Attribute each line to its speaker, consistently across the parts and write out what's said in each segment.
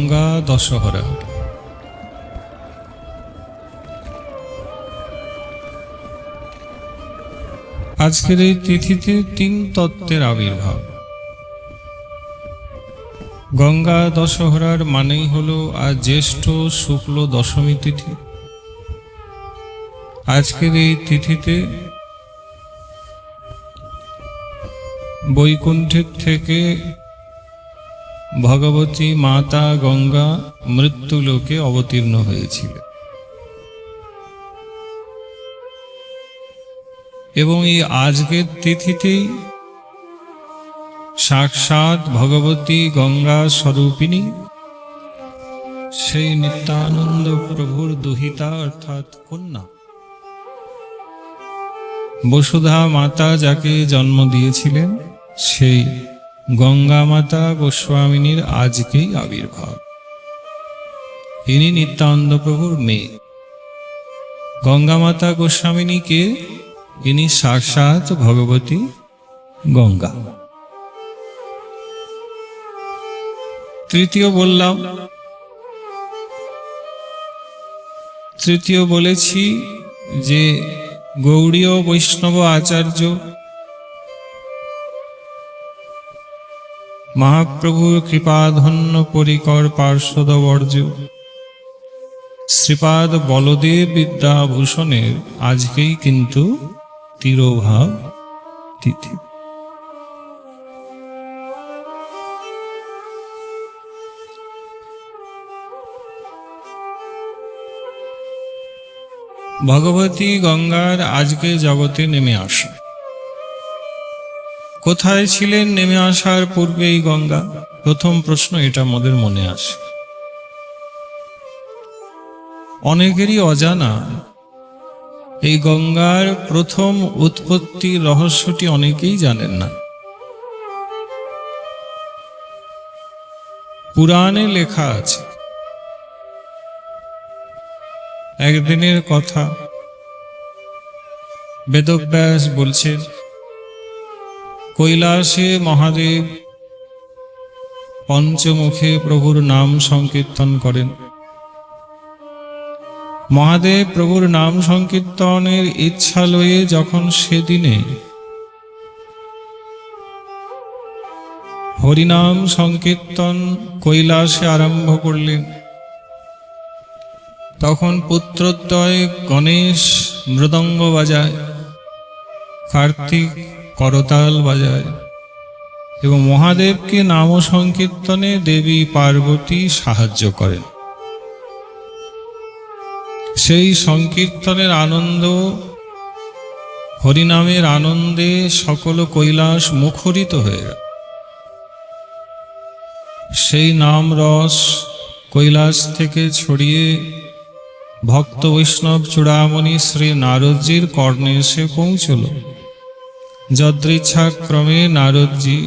Speaker 1: গঙ্গা দশহরা। আজকের এই তিথিতে তিন তত্ত্বের আবির্ভাব। গঙ্গা দশহরার মানেই হল আজ জ্যেষ্ঠ শুক্ল দশমী তিথি। আজকের এই তিথিতে বৈকুণ্ঠের থেকে ভগবতী মাতা গঙ্গা মৃত্যুলোকে অবতীর্ণ হয়েছিল। এবং এই আজকের তিথিতেই সাক্ষাৎ ভগবতী গঙ্গা স্বরূপিণী সেই নিত্যানন্দ প্রভুর দুহিতা অর্থাৎ কন্যা বসুধা মাতা যাকে জন্ম দিয়েছিলেন, সেই গঙ্গা মাতা গোস্বামিনীর আজকেই আবির্ভাব। ইনি নিত্যানন্দ প্রভুর মেয়ে। গঙ্গা মাতা গোস্বামিনীকে ইনি সাক্ষাৎ ভগবতী গঙ্গা। তৃতীয় বললাম, তৃতীয় বলেছি যে গৌড়ীয় বৈষ্ণব আচার্য মহাপ্রভুর কৃপাধন্য পরিকর পার্শ্বদবর্জ। শ্রীপাদ বলদেব বিদ্যাভূষণের আজকেই কিন্তু তিরোভাব তিথি। ভগবতী গঙ্গার আজকে জগতে নেমে আসা কোথায় ছিলেন নেমে আসার পূর্বে এই গঙ্গা? প্রথম প্রশ্ন এটা আমাদের মনে আসে। অনেকেরই অজানা, এই গঙ্গার প্রথম উৎপত্তি রহস্যটি অনেকেই জানেন না। পুরাণে লেখা আছে, একদিনের কথা, বেদব্যাস বলছেন কৈলাসে মহাদেব। পঞ্চমুখে প্রভুর নাম সংকীর্তন করেন। মহাদেব প্রভুর নাম সংকীর্তনের ইচ্ছা লয়ে যখন সেদিনে হরিনাম সংকীর্তন কৈলাসে আরম্ভ করলেন, তখন পুত্রদ্বয় গণেশ মৃদঙ্গ বাজায়, কার্তিক করতাল বাজায়। এবং মহাদেবকে নাম সংকীর্তনে দেবী পার্বতী সাহায্য করেন। সেই সংকীর্তনের আনন্দ, হরিনামের আনন্দে সকল কৈলাস মুখরিত হয়ে গেল। সেই নাম রস কৈলাস থেকে ছড়িয়ে ভক্ত বৈষ্ণব চূড়ামণি শ্রী নারদজির কর্ণে এসে পৌঁছল। যদৃচ্ছাক্রমে নারদজি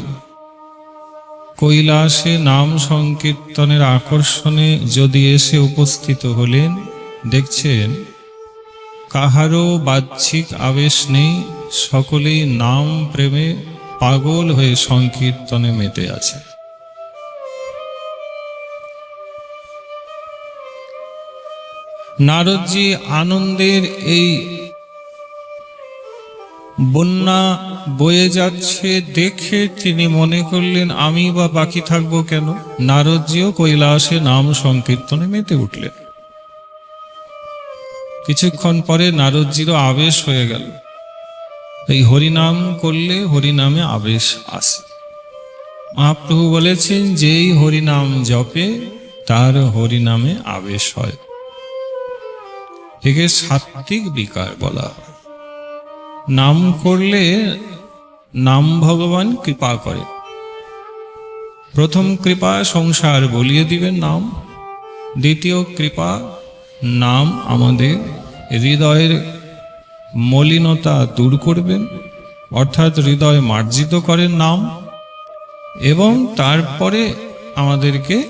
Speaker 1: কৈলাসে নাম সংকীর্তনের আকর্ষণে যদি এসে উপস্থিত হলেন, দেখছেন, কাহারও বাহ্যিক আবেশ নেই, সকলেই নাম প্রেমে পাগল হয়ে সংকীর্তনে মেতে আছে। নারদজি আনন্দের এই বন্যা বয়ে যাচ্ছে দেখে তিনি মনে করলেন, আমি বা বাকি থাকব কেন? নারদজিও কৈলাসে নাম সংকীর্তনে মেতে উঠলেন। কিছুক্ষণ পরে নারদজিরও আবেশ হয়ে গেল। এই হরিনাম করলে হরিনামে আবেশ আসে। মহাপ্রভু বলেছেন, যেই হরিনাম জপে, তার হরিনামে আবেশ হয়। একে সাত্বিক বিকার বলা হয়। নাম করলে নাম ভগবান কৃপা করে। প্রথম কৃপা সংসার বলিয়ে দিবেন নাম, দ্বিতীয় কৃপা নাম আমাদের হৃদয়ের মলিনতা দূর করবেন, অর্থাৎ হৃদয় মার্জিত করেন নাম, এবং তারপরে আমাদেরকে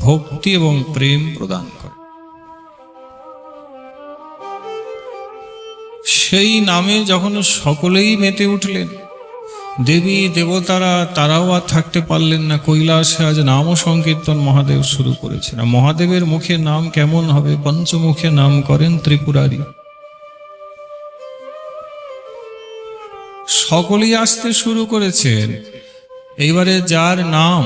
Speaker 1: ভক্তি এবং প্রেম প্রদান। সেই নামে যখন সকলেই মেতে উঠলেন, দেবী, দেবতারা তারাও আর থাকতে পারলেন না। কৈলাসে আজ নাম সংকীর্তন মহাদেব শুরু করেছেন। মহাদেবের মুখে নাম কেমন হবে? পঞ্চমুখে নাম করেন ত্রিপুরারি। সকলেই আসতে শুরু করেছেন। এইবারে যার নাম?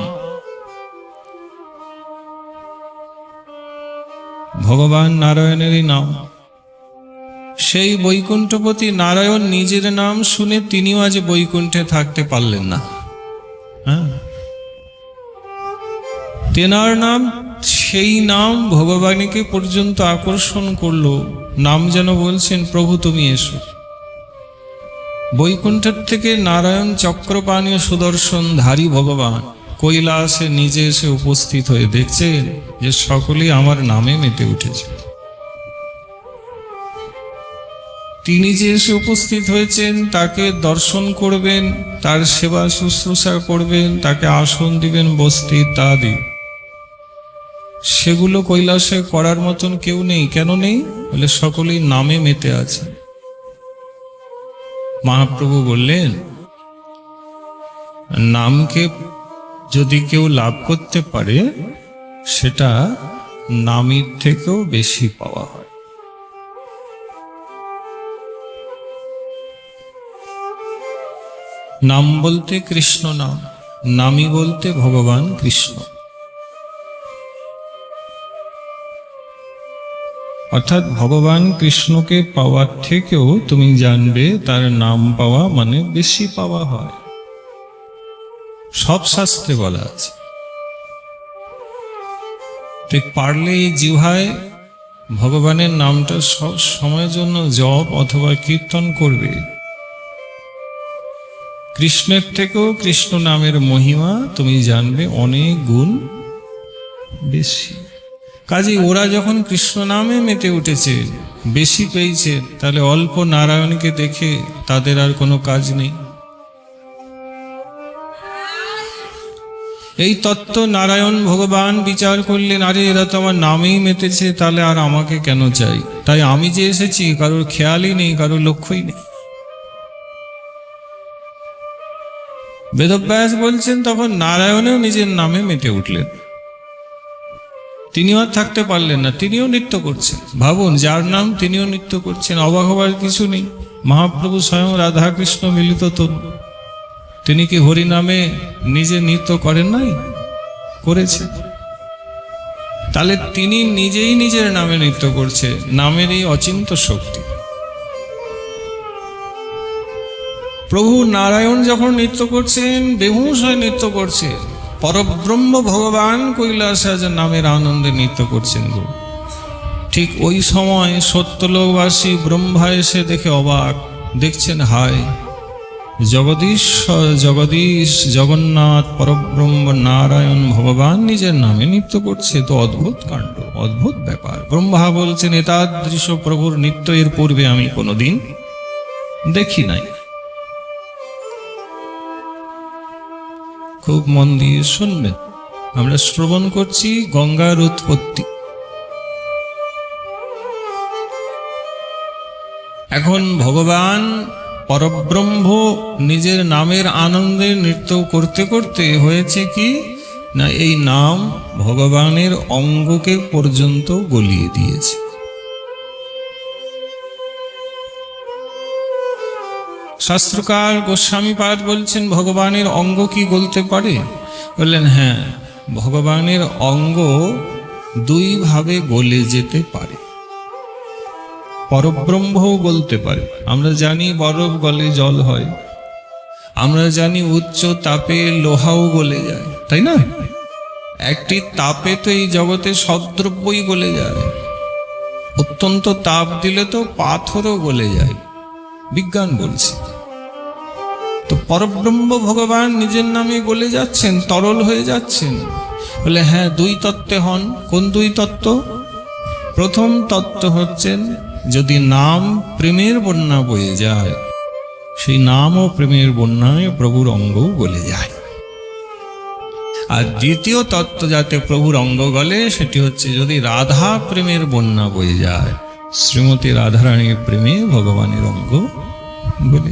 Speaker 1: ভগবান নারায়ণেরই নাম। সেই বৈকুণ্ঠপতি নারায়ণ নিজের নাম শুনে তিনিও আজ বৈকুণ্ঠে থাকতে পারলেন না। হ্যাঁ। তেনার নাম সেই নাম ভগবানকে পর্যন্ত আকর্ষণ করল। নাম যেন বলছেন প্রভু তুমি এসো। বৈকুণ্ঠের থেকে নারায়ণ চক্রপাণীয় সুদর্শন ধারী ভগবান। কৈলাসে নিজে এসে উপস্থিত হয়ে দেখছেন যে সকলেই আমার নামে মেতে উঠেছে। তিনি যে এসে উপস্থিত হয়েছেন, তাকে দর্শন করবেন, তার সেবা শুশ্রূষা করবেন, তাকে আসন দিবেন বসতে ইত্যাদি। সেগুলো কৈলাসে করার মতন কেউ নেই। কেন নেই? বলে সকলেই নামে মেতে আছে। মহাপ্রভু বললেন, নামকে যদি কেউ লাভ করতে পারে, সেটা নামের থেকেও বেশি পাওয়া। হয় নাম বলতে কৃষ্ণ নাম, নামই বলতে ভগবান কৃষ্ণ। অর্থাৎ ভগবান কৃষ্ণকে পাওয়ার থেকেও তুমি জানবে তার নাম পাওয়া মানে বেশি পাওয়া হয়। সব শাস্ত্রে বলা আছে। তুই পারলে এই জিহায় ভগবানের নামটা সব সময়ের জন্য জপ অথবা কীর্তন করবে। কৃষ্ণের থেকেও কৃষ্ণ নামের মহিমা তুমি জানবে অনেক গুণ বেশি। কাজে ওরা যখন কৃষ্ণ নামে মেতে উঠেছে, বেশি পেয়েছে, তাহলে অল্প নারায়ণকে দেখে তাদের আর কোনো কাজ নেই। এই তত্ত্ব নারায়ণ ভগবান বিচার করলেন আরে, এরা তো আমার নামেই মেতেছে, তাহলে আর আমাকে কেন চাই? তাই আমি যে এসেছি, কারোর খেয়ালই নেই, কারোর লক্ষ্যই নেই। বেদব্যাস বলছেন, তখন নারায়ণেও নিজের নামে মেতে উঠলেন। তিনিও আর থাকতে পারলেন না, তিনিও নৃত্য করছেন। ভাবুন, যার নাম তিনিও নৃত্য করছেন, অবাক হবার কিছু নেই। মহাপ্রভু স্বয়ং রাধাকৃষ্ণ মিলিত তো তিনি কি হরি নামে নিজে নৃত্য করেন নাই? করেছে তাহলে তিনি নিজেই নিজের নামে নৃত্য করছে নামের এই অচিন্ত শক্তি। প্রভু নারায়ণ যখন নৃত্য করছেন, বেহুশ হয়ে নৃত্য করছে পরব্রহ্ম ভগবান কৈলাসাজ নামের আনন্দে নৃত্য করছেন গো। ঠিক ওই সময় সত্যলোকবাসী ব্রহ্মা এসে দেখে অবাক, দেখছেন, হায়, জগদীশ্বর, জগদীশ, জগন্নাথ, পরব্রহ্ম, নারায়ণ ভগবান নিজের নামে নৃত্য করছে। তো অদ্ভুত কাণ্ড, অদ্ভুত ব্যাপার। ব্রহ্মা বলছেন, এতাদৃশ প্রভুর নৃত্য এর পূর্বে আমি কোনোদিন দেখি নাই। খুব মন দিয়ে শুনবেন। আমরা শ্রবণ করছি গঙ্গার উৎপত্তি। এখন ভগবান পরব্রহ্ম নিজের নামের আনন্দে নৃত্য করতে করতে হয়েছে কি, না এই নাম ভগবানের অঙ্গকে পর্যন্ত গলিয়ে দিয়েছে। শাস্ত্রকার গোস্বামী পাদ বলছেন, ভগবানের অঙ্গ কি গলতে পারে? বললেন হ্যাঁ ভগবানের অঙ্গ দুইভাবে গলে যেতে পারে। পরব্রহ্মও গলতে পারে। আমরা জানি বরফ গলে জল হয়। আমরা জানি উচ্চ তাপে লোহাও গলে যায়। তাই না? একটি তাপে তো এই জগতে সব দ্রব্যই গলে যায়। অত্যন্ত তাপ দিলে তো পাথরও গলে যায়। বিজ্ঞান বলছে। পরব্রহ্ম ভগবান নিজের নামে গলে যাচ্ছেন, তরল হয়ে যাচ্ছেন। বলে হ্যাঁ দুই তত্ত্বে হন। কোন দুই তত্ত্ব? প্রথম তত্ত্ব হচ্ছেন, যদি নাম প্রেমের বন্যা বয়ে যায়, সেই নাম ও প্রেমের বন্যায় প্রভুর অঙ্গও গলে যায়। আর দ্বিতীয় তত্ত্ব যাতে প্রভুর অঙ্গ গলে, সেটি হচ্ছে যদি রাধা প্রেমের বন্যা বয়ে যায়, শ্রীমতী রাধারানীর প্রেমে ভগবানের অঙ্গ গলে